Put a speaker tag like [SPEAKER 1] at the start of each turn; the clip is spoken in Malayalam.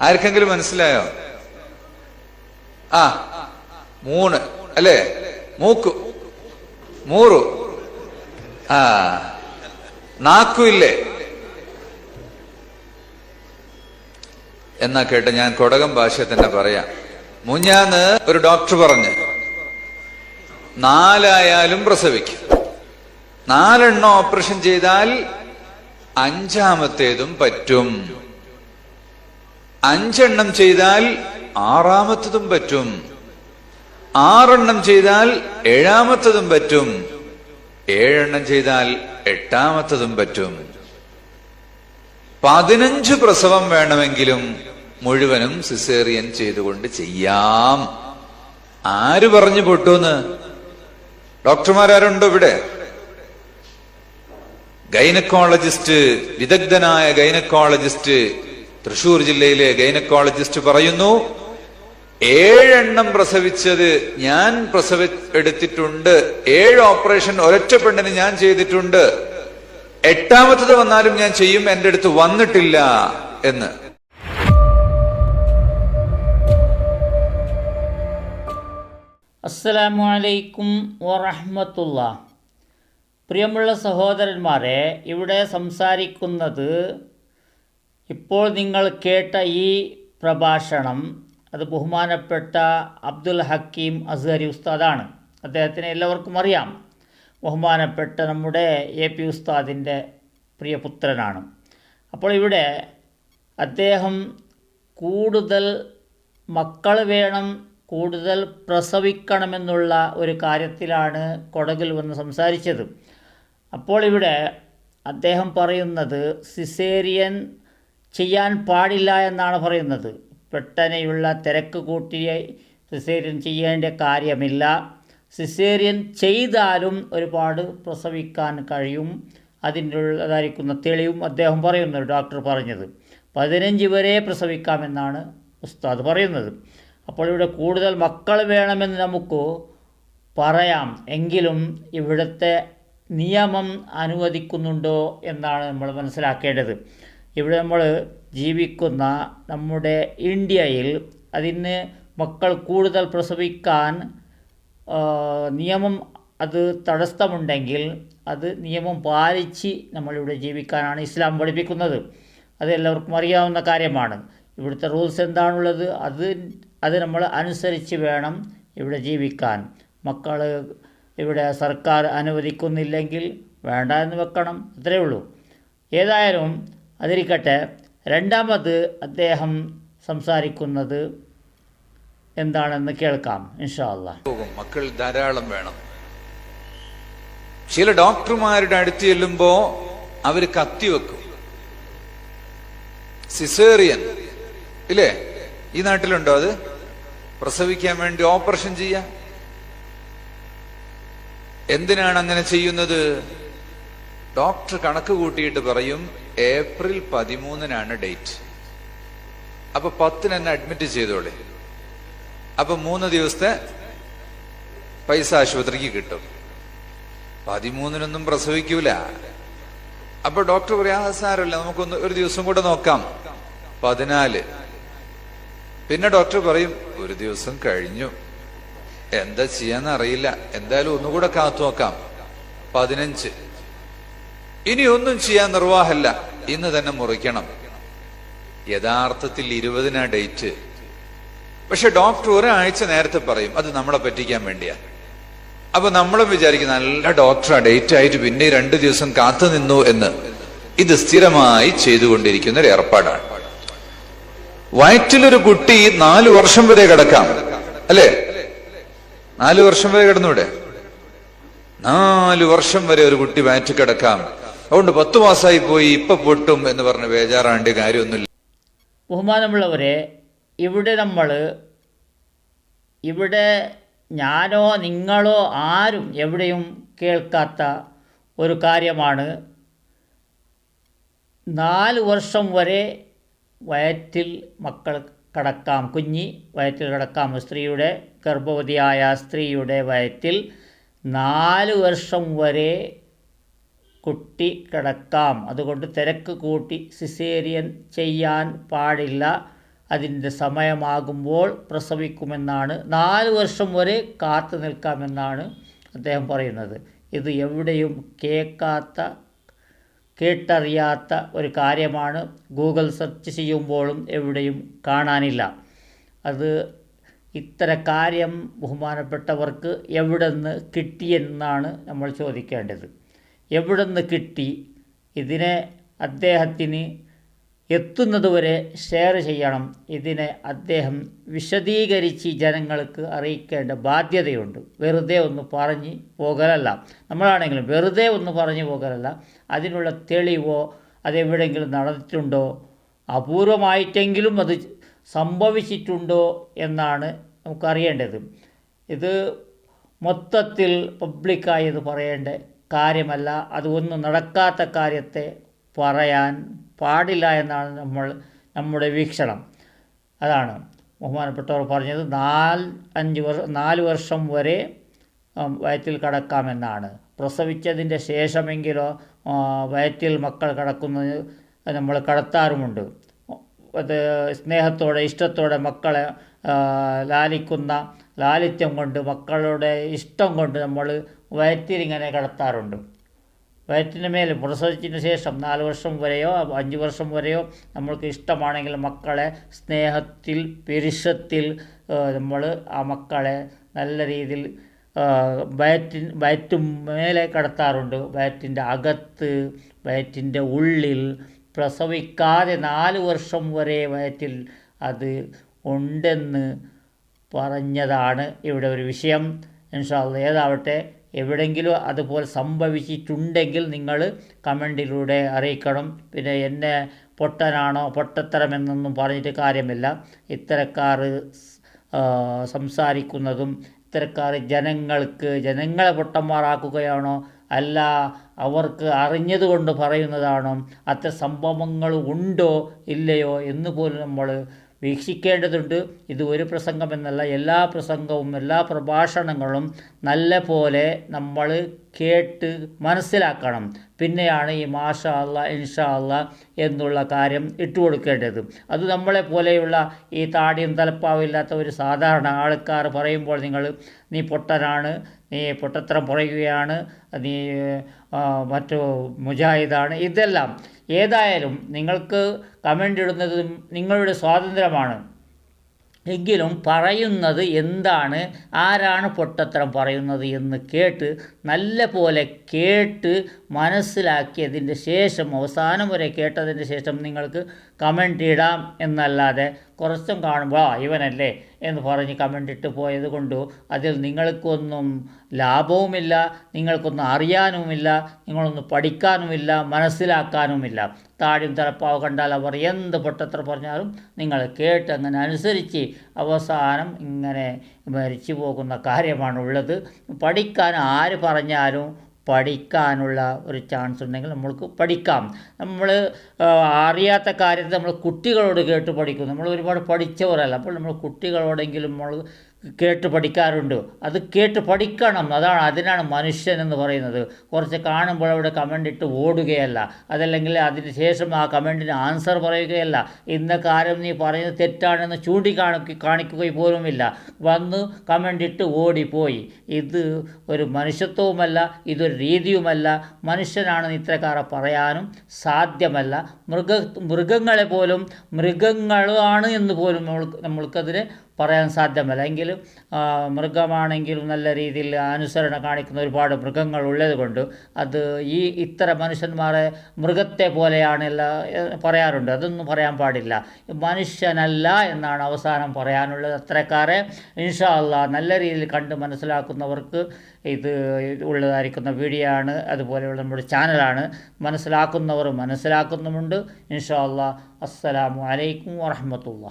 [SPEAKER 1] ആർക്കെങ്കിലും മനസ്സിലായോ? ആ മൂന്ന് അല്ലേ? മൂക്കു മൂറു. ആ നാക്കു ഇല്ലേ എന്നാ കേട്ട് ഞാൻ കൊടകം ഭാഷ തന്നെ പറയാം. മുഞ്ഞാന്ന് ഒരു ഡോക്ടർ പറഞ്ഞ് നാലായാലും പ്രസവിക്കും. നാലെണ്ണം ഓപ്പറേഷൻ ചെയ്താൽ അഞ്ചാമത്തേതും പറ്റും. അഞ്ചെണ്ണം ചെയ്താൽ ആറാമത്തതും പറ്റും. ആറെണ്ണം ചെയ്താൽ ഏഴാമത്തതും പറ്റും. ഏഴെണ്ണം ചെയ്താൽ എട്ടാമത്തതും പറ്റും. പതിനഞ്ച് പ്രസവം വേണമെങ്കിലും മുഴുവനും സിസേറിയൻ ചെയ്തുകൊണ്ട് ചെയ്യാം. ആര് പറഞ്ഞു പൊട്ടൂന്ന്? ഡോക്ടർമാരാരുണ്ടോ ഇവിടെ? ഗൈനക്കോളജിസ്റ്റ് വിദഗ്ധനായ ഗൈനക്കോളജിസ്റ്റ് തൃശൂർ ജില്ലയിലെ ഗൈനക്കോളജിസ്റ്റ് പറയുന്നു ഏഴെണ്ണം പ്രസവിച്ചത് ഞാൻ പ്രസവ എടുത്തിട്ടുണ്ട്. ഏഴ് ഓപ്പറേഷൻ ഒരൊറ്റ പെണ്ണിന് ഞാൻ ചെയ്തിട്ടുണ്ട്. എട്ടാമത്തത് വന്നാലും ഞാൻ ചെയ്യും എന്റെ അടുത്ത് വന്നിട്ടില്ല എന്ന്.
[SPEAKER 2] അസ്സലാമു അലൈക്കും വറഹ്മത്തുള്ള പ്രിയമുള്ള സഹോദരന്മാരെ ഇവിടെ സംസാരിക്കുന്നത് ഇപ്പോൾ നിങ്ങൾ കേട്ട ഈ പ്രഭാഷണം അത് ബഹുമാനപ്പെട്ട അബ്ദുൽ ഹക്കീം അസ്ഹരി ഉസ്താദാണ്. അദ്ദേഹത്തിന് എല്ലാവർക്കും അറിയാം. ബഹുമാനപ്പെട്ട നമ്മുടെ എ പി ഉസ്താദിന്റെ പ്രിയപുത്രനാണ് അപ്പോൾ ഇവിടെ അദ്ദേഹം കൂടുതൽ മക്കൾ വേണം കൂടുതൽ പ്രസവിക്കണമെന്നുള്ള ഒരു കാര്യത്തിലാണ് കൊടകിൽ വന്ന് സംസാരിച്ചത്. അപ്പോൾ ഇവിടെ അദ്ദേഹം പറയുന്നത് സിസേറിയൻ ചെയ്യാൻ പാടില്ല എന്നാണ് പറയുന്നത്. പെട്ടെനെയുള്ള തിരക്ക് കൂട്ടിയ സിസേറിയൻ ചെയ്യേണ്ട കാര്യമില്ല. സിസേറിയൻ ചെയ്താലും ഒരുപാട് പ്രസവിക്കാൻ കഴിയും. അതിനുള്ളതായിരിക്കുന്ന തെളിവും അദ്ദേഹം പറയുന്നത് ഡോക്ടർ പറഞ്ഞത്. പതിനഞ്ച് വരെ പ്രസവിക്കാമെന്നാണ് ഉസ്താദ് പറയുന്നത്. അപ്പോൾ ഇവിടെ കൂടുതൽ മക്കൾ വേണമെന്ന് നമുക്ക് പറയാം. എങ്കിലും ഇവിടുത്തെ നിയമം അനുവദിക്കുന്നുണ്ടോ എന്നാണ് നമ്മൾ മനസ്സിലാക്കേണ്ടത്. ഇവിടെ നമ്മൾ ജീവിക്കുന്ന നമ്മുടെ ഇന്ത്യയിൽ അതിന് മക്കൾ കൂടുതൽ പ്രസവിക്കാൻ നിയമം അത് തടസ്സമുണ്ടെങ്കിൽ അത് നിയമം പാലിച്ച് നമ്മളിവിടെ ജീവിക്കാനാണ് ഇസ്ലാം പഠിപ്പിക്കുന്നത്. അത് എല്ലാവർക്കും അറിയാവുന്ന കാര്യമാണ്. ഇവിടുത്തെ റൂൾസ് എന്താണുള്ളത്? അത് അത് നമ്മൾ അനുസരിച്ച് വേണം ഇവിടെ ജീവിക്കാൻ. മക്കൾ ഇവിടെ സർക്കാർ അനുവദിക്കുന്നില്ലെങ്കിൽ വേണ്ട എന്ന് വെക്കണം. അത്രയേ ഉള്ളൂ. ഏതായാലും അതിരിക്കട്ടെ രണ്ടാമത് അദ്ദേഹം സംസാരിക്കുന്നത് എന്താണെന്ന് കേൾക്കാം ഇൻഷാ
[SPEAKER 1] അള്ളാഹ് മക്കൾ ധാരാളം വേണം. ചില ഡോക്ടർമാരുടെ അടുത്ത് ചെല്ലുമ്പോ അവർ കത്തി വെക്കും. സിസേറിയൻ. ഇല്ലേ? ഈ നാട്ടിലുണ്ടോ അത്? പ്രസവിക്കാൻ വേണ്ടി ഓപ്പറേഷൻ ചെയ്യാ? എന്തിനാണ് അങ്ങനെ ചെയ്യുന്നത്? ഡോക്ടർ കണക്ക് കൂട്ടിയിട്ട് പറയും ഏപ്രിൽ പതിമൂന്നിനാണ് ഡേറ്റ്. അപ്പൊ പത്തിന് എന്നെ അഡ്മിറ്റ് ചെയ്തോളെ. അപ്പൊ മൂന്ന് ദിവസത്തെ പൈസ ആശുപത്രിക്ക് കിട്ടും. പതിമൂന്നിനൊന്നും പ്രസവിക്കൂല. അപ്പൊ ഡോക്ടർ പറയാ "ആ, സാരമില്ല നമുക്കൊന്ന് ഒരു ദിവസം കൂടെ നോക്കാം. പതിനാല്. പിന്നെ ഡോക്ടർ പറയും ഒരു ദിവസം കഴിഞ്ഞു. എന്താ ചെയ്യാന്ന് അറിയില്ല. എന്തായാലും ഒന്നുകൂടെ കാത്തു നോക്കാം. പതിനഞ്ച്. ഇനി ഒന്നും ചെയ്യാൻ നിർവാഹമല്ല. ഇന്ന് തന്നെ മുറിക്കണം. യഥാർത്ഥത്തിൽ ഇരുപതിനാ ഡേറ്റ്. പക്ഷെ ഡോക്ടർ ഒരാഴ്ച നേരത്തെ പറയും അത് നമ്മളെ പറ്റിക്കാൻ വേണ്ടിയാ. അപ്പൊ നമ്മളും വിചാരിക്കും നല്ല ഡോക്ടറാ ഡേറ്റ് ആയിട്ട് പിന്നെ രണ്ട് ദിവസം കാത്തു നിന്നു എന്ന്. ഇത് സ്ഥിരമായി ചെയ്തുകൊണ്ടിരിക്കുന്ന ഒരു ഏർപ്പാടാണ്. വയറ്റിലൊരു കുട്ടി നാലു വർഷം വരെ കിടക്കാം. അല്ലേ? നാലു വർഷം വരെ കിടന്നൂടെ? നാലു വർഷം വരെ ഒരു കുട്ടി വയറ്റിൽ കിടക്കാം. അതുകൊണ്ട് പത്തു മാസമായി പോയി ഇപ്പൊ പൊട്ടും എന്ന് പറഞ്ഞ് ബേജാറാണ്ട് കാര്യമൊന്നുമില്ല.
[SPEAKER 2] ബഹുമാനമുള്ളവരെ ഇവിടെ നമ്മൾ ഇവിടെ ഞാനോ നിങ്ങളോ ആരും എവിടെയും കേൾക്കാത്ത ഒരു കാര്യമാണ്. നാല് വർഷം വരെ വയറ്റിൽ മക്കൾ കടക്കാം. കുഞ്ഞി വയറ്റിൽ കടക്കാം. സ്ത്രീയുടെ ഗർഭവതിയായ സ്ത്രീയുടെ വയറ്റിൽ നാല് വർഷം വരെ കുട്ടി കിടക്കാം. അതുകൊണ്ട് തിരക്ക് കൂട്ടി സിസേറിയൻ ചെയ്യാൻ പാടില്ല. അതിന്റെ സമയമാകുമ്പോൾ പ്രസവിക്കുമെന്നാണ്. നാല് വർഷം വരെ കാത്തു നിൽക്കാമെന്നാണ് അദ്ദേഹം പറയുന്നത്. ഇത് എവിടെയും കേൾക്കാത്ത കേട്ടറിയാത്ത ഒരു കാര്യമാണ്. ഗൂഗിൾ സെർച്ച് ചെയ്യുമ്പോഴും എവിടെയും കാണാനില്ല. അത് ഇത്തര കാര്യം ബഹുമാനപ്പെട്ടവർക്ക് എവിടെ നിന്ന് കിട്ടിയെന്നാണ് നമ്മൾ ചോദിക്കേണ്ടത്. എവിടെ നിന്ന് കിട്ടി? ഇതിനെ അദ്ദേഹത്തിന് എത്തുന്നതുവരെ ഷെയർ ചെയ്യണം. ഇതിനെ അദ്ദേഹം വിശദീകരിച്ച് ജനങ്ങൾക്ക് അറിയിക്കേണ്ട ബാധ്യതയുണ്ട്. വെറുതെ ഒന്ന് പറഞ്ഞ് പോകലല്ല. നമ്മളാണെങ്കിലും വെറുതെ ഒന്ന് പറഞ്ഞു പോകലല്ല. അതിനുള്ള തെളിവോ അതെവിടെയെങ്കിലും നടന്നിട്ടുണ്ടോ? അപൂർവമായിട്ടെങ്കിലും അത് സംഭവിച്ചിട്ടുണ്ടോ എന്നാണ് നമുക്കറിയേണ്ടത്. ഇത് മൊത്തത്തിൽ പബ്ലിക്കായി ഇത് പറയേണ്ട കാര്യമല്ല. അത് ഒന്നും നടക്കാത്ത കാര്യത്തെ പറയാൻ പാടില്ല എന്നാണ് നമ്മൾ നമ്മുടെ വീക്ഷണം. അതാണ് ബഹുമാനപ്പെട്ടവർ പറഞ്ഞത്. നാല് അഞ്ച് വർഷം നാല് വർഷം വരെ വയറ്റിൽ കടക്കാമെന്നാണ്. പ്രസവിച്ചതിന്റെ ശേഷമെങ്കിലോ വയറ്റിൽ മക്കൾ കടക്കുന്നത് നമ്മൾ കടത്താറുമുണ്ട്. അത് സ്നേഹത്തോടെ ഇഷ്ടത്തോടെ മക്കളെ ലാലിക്കുന്ന ലാലിത്യം കൊണ്ട് മക്കളുടെ ഇഷ്ടം കൊണ്ട് നമ്മൾ വയറ്റിലിങ്ങനെ കിടത്താറുണ്ട്. വയറ്റിന് മേൽ പ്രസവിച്ചതിന് ശേഷം നാല് വർഷം വരെയോ അഞ്ച് വർഷം വരെയോ നമ്മൾക്ക് ഇഷ്ടമാണെങ്കിൽ മക്കളെ സ്നേഹത്തിൽ പെരുഷത്തിൽ നമ്മൾ ആ മക്കളെ നല്ല രീതിയിൽ വയറ്റിൻ വയറ്റും മേലെ കിടത്താറുണ്ട്. വയറ്റിന്റെ അകത്ത് വയറ്റിന്റെ ഉള്ളിൽ പ്രസവിക്കാതെ നാല് വർഷം വരെ വയറ്റിൽ അത് ഉണ്ടെന്ന് പറഞ്ഞതാണ് ഇവിടെ ഒരു വിഷയം. ഇൻഷാല്ല ഏതാവട്ടെ എവിടെയെങ്കിലും അതുപോലെ സംഭവിച്ചിട്ടുണ്ടെങ്കിൽ നിങ്ങൾ കമന്റിലൂടെ അറിയിക്കണം. പിന്നെ എന്നെ പൊട്ടനാണോ പൊട്ടത്തരമെന്നൊന്നും പറഞ്ഞിട്ട് കാര്യമില്ല. ഇത്തരക്കാർ സംസാരിക്കുന്നതും ഇത്തരക്കാർ ജനങ്ങൾക്ക് ജനങ്ങളെ പൊട്ടന്മാരാക്കുകയാണോ അല്ല അവർക്ക് അറിഞ്ഞതുകൊണ്ട് പറയുന്നതാണോ അത്ര സംഭവങ്ങൾ ഉണ്ടോ ഇല്ലയോ എന്ന് പോലും നമ്മൾ വീക്ഷിക്കേണ്ടതുണ്ട്. ഇത് ഒരു പ്രസംഗമെന്നല്ല എല്ലാ പ്രസംഗവും എല്ലാ പ്രഭാഷണങ്ങളും നല്ല പോലെ നമ്മൾ കേട്ട് മനസ്സിലാക്കണം. പിന്നെയാണ് ഈ മാഷ അല്ല ഇൻഷാ അല്ല എന്നുള്ള കാര്യം ഇട്ടുകൊടുക്കേണ്ടത് അത് നമ്മളെ പോലെയുള്ള ഈ താടിയും തലപ്പാവില്ലാത്ത ഒരു സാധാരണ ആൾക്കാർ പറയുമ്പോൾ നിങ്ങൾ നീ പൊട്ടനാണ് നീ പൊട്ടത്തരം പറയുകയാണ് നീ മറ്റു മുജാഹിദാണ് ഇതെല്ലാം. ഏതായാലും നിങ്ങൾക്ക് കമന്റ് ഇടുന്നതും നിങ്ങളുടെ സ്വാതന്ത്ര്യമാണ്. എങ്കിലും പറയുന്നത് എന്താണ്? ആരാണ് പൊട്ടത്തരം പറയുന്നത് എന്ന് കേട്ട് നല്ല പോലെ കേട്ട് മനസ്സിലാക്കിയതിന്റെ ശേഷം അവസാനം വരെ കേട്ടതിന്റെ ശേഷം നിങ്ങൾക്ക് കമന്റ് ഇടാം എന്നല്ലാതെ കുറച്ചും കാണുമ്പോൾ ആ ഇവനല്ലേ എന്ന് പറഞ്ഞ് കമന്റ് ഇട്ട് പോയത് കൊണ്ട് അതിൽ നിങ്ങൾക്കൊന്നും ലാഭവുമില്ല നിങ്ങൾക്കൊന്നും അറിയാനുമില്ല നിങ്ങളൊന്നും പഠിക്കാനുമില്ല മനസ്സിലാക്കാനുമില്ല. താടിയും തലപ്പാവ് കണ്ടാൽ അവർ എന്ത് പൊട്ടത്ര പറഞ്ഞാലും നിങ്ങൾ കേട്ട് അങ്ങനെ അനുസരിച്ച് അവസാനം ഇങ്ങനെ മരിച്ചു പോകുന്ന കാര്യമാണുള്ളത്. പഠിക്കാൻ ആര് പറഞ്ഞാലും പഠിക്കാനുള്ള ഒരു ചാൻസ് ഉണ്ടെങ്കിൽ നമ്മൾക്ക് പഠിക്കാം. നമ്മൾ അറിയാത്ത കാര്യത്തെ നമ്മൾ കുട്ടികളോട് കേട്ട് പഠിക്കും നമ്മൾ ഒരുപാട് പഠിച്ചവരല്ല. അപ്പോൾ നമ്മൾ കുട്ടികളോടെങ്കിലും നമ്മൾ കേട്ട് പഠിക്കാറുണ്ട്. അത് കേട്ട് പഠിക്കണം. അതാണ് അതിനാണ് മനുഷ്യൻ എന്ന് പറയുന്നത്. കുറച്ച് കാണുമ്പോൾ അവിടെ കമന്റ് ഇട്ട് ഓടുകയല്ല. അതല്ലെങ്കിൽ അതിന് ശേഷം ആ കമന്റിന് ആൻസർ പറയുകയല്ല. ഇന്ന കാര്യം നീ പറയുന്നത് തെറ്റാണെന്ന് ചൂണ്ടിക്കാണി കാണിക്കുകയും പോലുമില്ല. വന്ന് കമന്റ് ഇട്ട് ഓടിപ്പോയി. ഇത് ഒരു മനുഷ്യത്വവുമല്ല ഇതൊരു രീതിയുമല്ല. മനുഷ്യനാണെന്ന് ഇത്തരക്കാരെ പറയാനും സാധ്യമല്ല. മൃഗ മൃഗങ്ങളെ പോലും മൃഗങ്ങളാണ് എന്ന് പോലും നമ്മൾ നമ്മൾക്കതിനെ പറയാൻ സാധ്യമല്ല. എങ്കിലും മൃഗമാണെങ്കിലും നല്ല രീതിയിൽ അനുസരണ കാണിക്കുന്ന ഒരുപാട് മൃഗങ്ങൾ ഉള്ളത് കൊണ്ട് അത് ഈ ഇത്തരം മനുഷ്യന്മാരെ മൃഗത്തെ പോലെയാണല്ല പറയാറുണ്ട്. അതൊന്നും പറയാൻ പാടില്ല. മനുഷ്യനല്ല എന്നാണ് അവസാനം പറയാനുള്ളത്. അത്രക്കാരെ ഇൻഷാ അള്ളാ നല്ല രീതിയിൽ കണ്ട് മനസ്സിലാക്കുന്നവർക്ക് ഇത് ഉള്ളതായിരിക്കുന്ന വീഡിയോ ആണ്. അതുപോലെയുള്ള നമ്മുടെ ചാനലാണ് മനസ്സിലാക്കുന്നവർ മനസ്സിലാക്കുന്നുമുണ്ട്. ഇൻഷാ അള്ളാ. അസ്സലാമു അലൈക്കും വറഹമത്തുള്ള